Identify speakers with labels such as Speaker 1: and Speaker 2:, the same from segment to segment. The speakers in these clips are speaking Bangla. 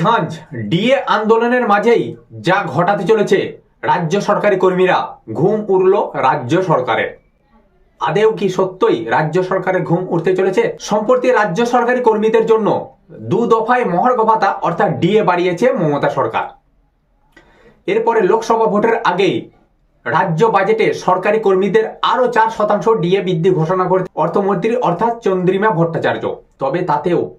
Speaker 1: ঝাঁঝ ডিএ আন্দোলনের মাঝেই যা ঘটাতে চলেছে রাজ্য সরকারি কর্মীরা, ঘুম উড়ল রাজ্য সরকারের। আদেও কি সত্যই রাজ্য সরকারের ঘুম উঠতে চলেছে? সম্প্রতি রাজ্য সরকারি কর্মীদের জন্য দু দফায় মহার্ঘ ভাতা অর্থাৎ ডিএ বাড়িয়েছে মমতা সরকার। এরপরে লোকসভা ভোটের আগেই রাজ্য বাজেটে সরকারি কর্মীদের আরও চার শতাংশ ডিএ বৃদ্ধি ঘোষণা করে অর্থমন্ত্রী, অর্থাৎ চন্দ্রিমা ভট্টাচার্য। তবে তাতেও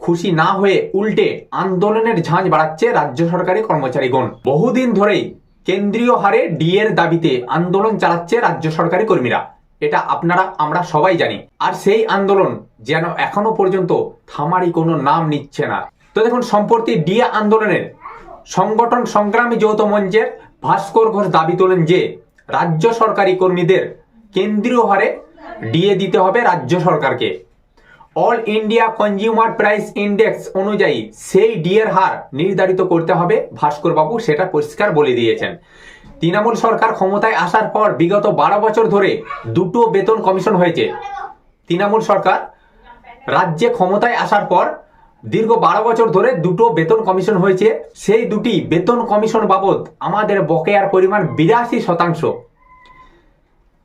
Speaker 1: খুশি না হয়ে উল্টে আন্দোলনের ঝাঁঝ বাড়াচ্ছে রাজ্য সরকারি কর্মচারীগণ। বহুদিন ধরেই কেন্দ্রীয় হারে ডিএর দাবিতে আন্দোলন চালাচ্ছে রাজ্য সরকারি কর্মীরা। এটা আপনারা, আমরা সবাই জানি। আর সেই আন্দোলন যেন এখনও পর্যন্ত থামারই কোনো নাম নিচ্ছে না। তো দেখুন, সম্প্রতি ডিএ আন্দোলনের সংগঠন সংগ্রামী যৌথ মঞ্চের ভাস্কর ঘোষ দাবি তোলেন যে, রাজ্য সরকারি কর্মীদের কেন্দ্রীয় হারে ডিএ দিতে হবে রাজ্য সরকারকে। All India consumer price index অনুযায়ী সেই ডিএর হার নির্ধারিত করতে হবে ভাস্কর বাবু সেটা পরিষ্কার বলে দিয়েছেন। তৃণমূল সরকার ক্ষমতায় আসার পর বিগত বারো বছর ধরে দুটো বেতন কমিশন হয়েছে। তৃণমূল সরকার রাজ্যে ক্ষমতায় আসার পর দীর্ঘ বারো বছর ধরে দুটো বেতন কমিশন হয়েছে। সেই দুটি বেতন কমিশন বাবদ আমাদের বকেয়ার পরিমাণ বিরাশি শতাংশ।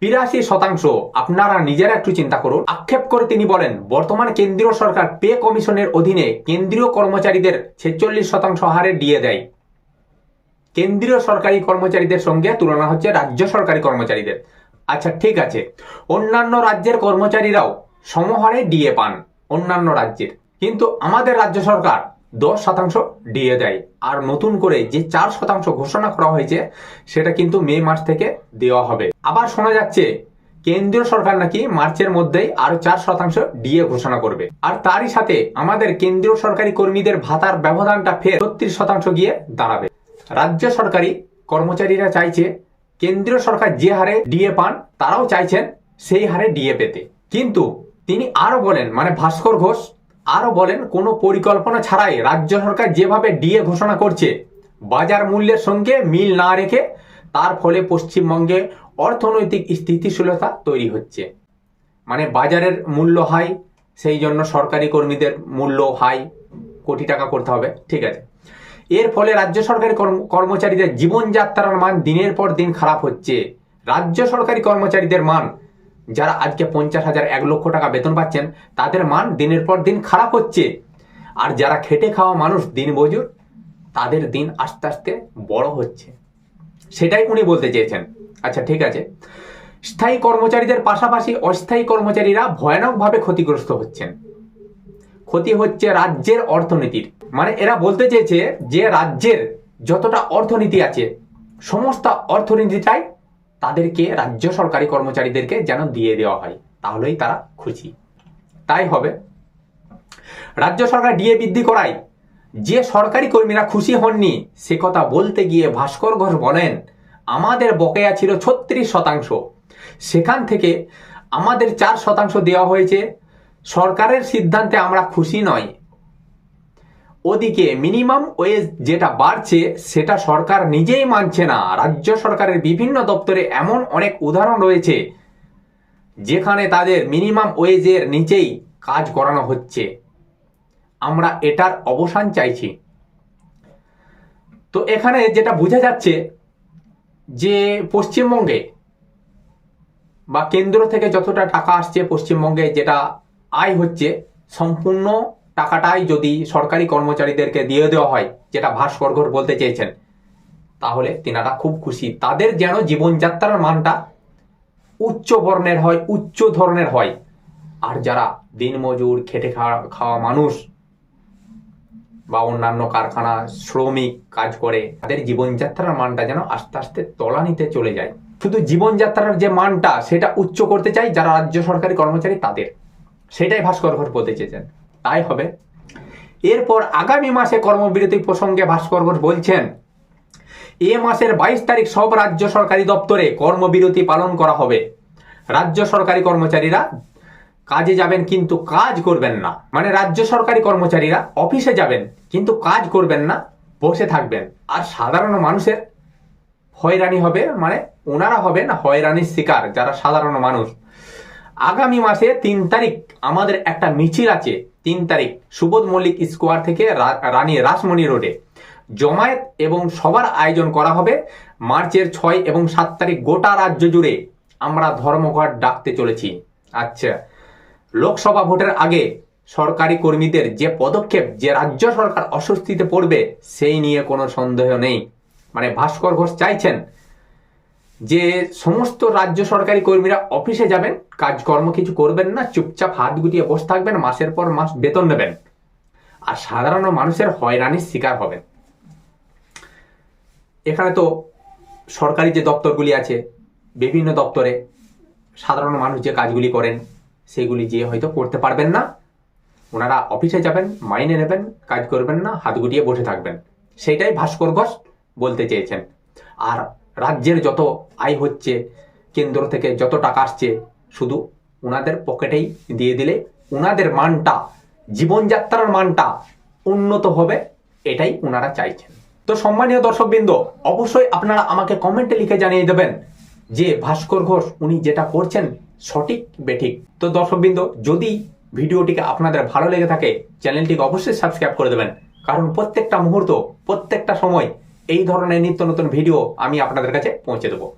Speaker 1: বিরাশি শতাংশ, আপনারা নিজেরা একটু চিন্তা করুন। আক্ষেপ করে তিনি বলেন, বর্তমান কেন্দ্রীয় সরকার পে কমিশনের অধীনে কেন্দ্রীয় কর্মচারীদের ছেচল্লিশ শতাংশ হারে দিয়ে দেয়। কেন্দ্রীয় সরকারি কর্মচারীদের সঙ্গে তুলনা হচ্ছে রাজ্য সরকারি কর্মচারীদের। আচ্ছা ঠিক আছে। অন্যান্য রাজ্যের কর্মচারীরাও সমহারে ডিএ পান, অন্যান্য রাজ্যের। কিন্তু আমাদের রাজ্য সরকার দশ শতাংশ ডিএ দেয়। আর নতুন করে যে চার শতাংশ ঘোষণা করা হয়েছে, সেটা কিন্তু মে মাস থেকে দেওয়া হবে। আবার শোনা যাচ্ছে, কেন্দ্রীয় সরকার নাকি মার্চের মধ্যেই আরও চার শতাংশ ডিএ ঘোষণা করবে। আর তারই সাথে আমাদের কেন্দ্রীয় সরকারি কর্মীদের ভাতার ব্যবধানটা ফের ছত্রিশ শতাংশ গিয়ে দাঁড়াবে। রাজ্য সরকারি কর্মচারীরা চাইছে, কেন্দ্রীয় সরকার যে হারে ডিএ পান, তারাও চাইছেন সেই হারে ডিএ পেতে। কিন্তু তিনি আরও বলেন মানে ভাস্কর ঘোষ আরও বলেন, কোনো পরিকল্পনা ছাড়াই রাজ্য সরকার যেভাবে ডিএ ঘোষণা করছে, বাজার মূল্যের সঙ্গে মিল না রেখে তার ফলে পশ্চিমবঙ্গে অর্থনৈতিক স্থিতিশীলতা তৈরি হচ্ছে। মানে বাজারের মূল্য হাই, সেই জন্য সরকারি কর্মীদের মূল্য হাই, কোটি টাকা করতে হবে, ঠিক আছে। এর ফলে রাজ্য সরকারি কর্ম- কর্মচারীদের জীবনযাত্রার মান দিনের পর দিন খারাপ হচ্ছে। রাজ্য সরকারি কর্মচারীদের মান যারা আজকে পঞ্চাশ হাজার, এক লক্ষ টাকা বেতন পাচ্ছেন, তাদের মান দিনের পর দিন খারাপ হচ্ছে। আর যারা খেটে খাওয়া মানুষ দিন মজুর, তাদের দিন আস্তে আস্তে বড় হচ্ছে। সেটাই উনি বলতে চেয়েছেন। আচ্ছা ঠিক আছে। স্থায়ী কর্মচারীদের পাশাপাশি অস্থায়ী কর্মচারীরা ভয়ানকভাবে ক্ষতিগ্রস্ত হচ্ছেন। ক্ষতি হচ্ছে রাজ্যের অর্থনীতির। মানে এরা বলতে চেয়েছে যে রাজ্যের যতটা অর্থনীতি আছে, সমস্ত অর্থনীতিটাই তাদেরকে রাজ্য সরকারি কর্মচারীদেরকে যেন দিয়ে দেওয়া হয়, তাহলেই তারা খুশি। তাই হবে। রাজ্য সরকার ডিএ বৃদ্ধি করায় যে সরকারি কর্মীরা খুশি হননি, সে কথা বলতে গিয়ে ভাস্কর ঘোষ বলেন, আমাদের বকেয়া ছিল ছত্রিশ শতাংশ। সেখান থেকে আমাদের চার শতাংশ দেওয়া হয়েছে। সরকারের সিদ্ধান্তে আমরা খুশি নয়। ওদিকে মিনিমাম ওয়েজ যেটা বাড়ছে, সেটা সরকার নিজেই মানছে না। রাজ্য সরকারের বিভিন্ন দপ্তরে এমন অনেক উদাহরণ রয়েছে, যেখানে তাদের মিনিমাম ওয়েজের নিচেই কাজ করানো হচ্ছে। আমরা এটার অবসান চাইছি। তো এখানে যেটা বোঝা যাচ্ছে যে পশ্চিমবঙ্গে বা কেন্দ্র থেকে যতটা টাকা আসছে পশ্চিমবঙ্গে, যেটা আয় হচ্ছে, সম্পূর্ণ টাকাটাই যদি সরকারি কর্মচারীদেরকে দিয়ে দেওয়া হয়, যেটা ভাস্কর ঘোষ বলতে চেয়েছেন, তাহলে তিনারা খুব খুশি। তাদের যেন জীবনযাত্রার মানটা উচ্চ বর্ণের হয়, উচ্চ ধরনের হয়। আর যারা দিনমজুর খেটে খাওয়া খাওয়া মানুষ বা অন্যান্য কারখানা শ্রমিক কাজ করে, তাদের জীবনযাত্রার মানটা যেন আস্তে আস্তে তলানিতে চলে যায়। শুধু জীবনযাত্রার যে মানটা, সেটা উচ্চ করতে চাই যারা রাজ্য সরকারি কর্মচারী, তাদের। সেটাই ভাস্কর ঘোষ বলতে চেয়েছেন। তাই হবে। এরপর আগামী মাসে কর্মবিরতি প্রসঙ্গে ভাস্কর ঘোষ বলছেন, এ মাসের বাইশ তারিখ সব রাজ্য সরকারি দপ্তরে কর্মবিরতি পালন করা হবে। রাজ্য সরকারি কর্মচারীরা কাজে যাবেন কিন্তু কাজ করবেন না। মানে রাজ্য সরকারি কর্মচারীরা অফিসে যাবেন কিন্তু কাজ করবেন না, বসে থাকবেন। আর সাধারণ মানুষের হয়রানি হবে মানে ওনারা হবেন হয়রানির শিকার, যারা সাধারণ মানুষ। আগামী মাসে তিন তারিখ আমাদের একটা মিছিল আছে তিন তারিখ সুবোধ মল্লিক স্কোয়ার থেকে রানী রাসমণি রোডে। জমায়েত এবং সবার আয়োজন করা হবে মার্চের ছয় এবং সাত তারিখ গোটা রাজ্য জুড়ে। আমরা ধর্মঘট ডাকতে চলেছি। আচ্ছা লোকসভা ভোটের আগে সরকারি কর্মীদের যে পদক্ষেপ যে রাজ্য সরকার অস্বস্তিতে পড়বে, সেই নিয়ে কোনো সন্দেহ নেই। মানে ভাস্কর ঘোষ চাইছেন যে সমস্ত রাজ্য সরকারি কর্মীরা অফিসে যাবেন, কাজকর্ম কিছু করবেন না, চুপচাপ হাত গুটিয়ে বসে থাকবেন, মাসের পর মাস বেতন নেবেন। আর সাধারণ মানুষের হয়রানির শিকার হবেন। এখানে তো সরকারি যে দপ্তরগুলি আছে, বিভিন্ন দপ্তরে সাধারণ মানুষ যে কাজগুলি করেন, সেগুলি যে হয়তো করতে পারবেন না। ওনারা অফিসে যাবেন, মাইনে নেবেন, কাজ করবেন না, হাত গুটিয়ে বসে থাকবেন। সেটাই ভাস্কর ঘোষ বলতে চেয়েছেন। আর রাজ্যের যত আয় হচ্ছে, কেন্দ্র থেকে যত টাকা আসছে, শুধু ওনাদের পকেটেই দিয়ে দিলে ওনাদের মানটা, জীবনযাত্রার মানটা উন্নত হবে, এটাই ওনারা চাইছেন। তো সম্মানীয় দর্শকবৃন্দ, অবশ্যই আপনারা আমাকে কমেন্টে লিখে জানিয়ে দেবেন যে ভাস্কর ঘোষ উনি যেটা করছেন সঠিক, বেঠিক। তো দর্শকবৃন্দ, যদি ভিডিওটিকে আপনাদের ভালো লেগে থাকে, চ্যানেলটিকে অবশ্যই সাবস্ক্রাইব করে দেবেন। কারণ প্রত্যেকটা মুহূর্ত, প্রত্যেকটা সময় এই ধরনের নিত্য নতুন ভিডিও আমি আপনাদের কাছে পৌঁছে দেবো।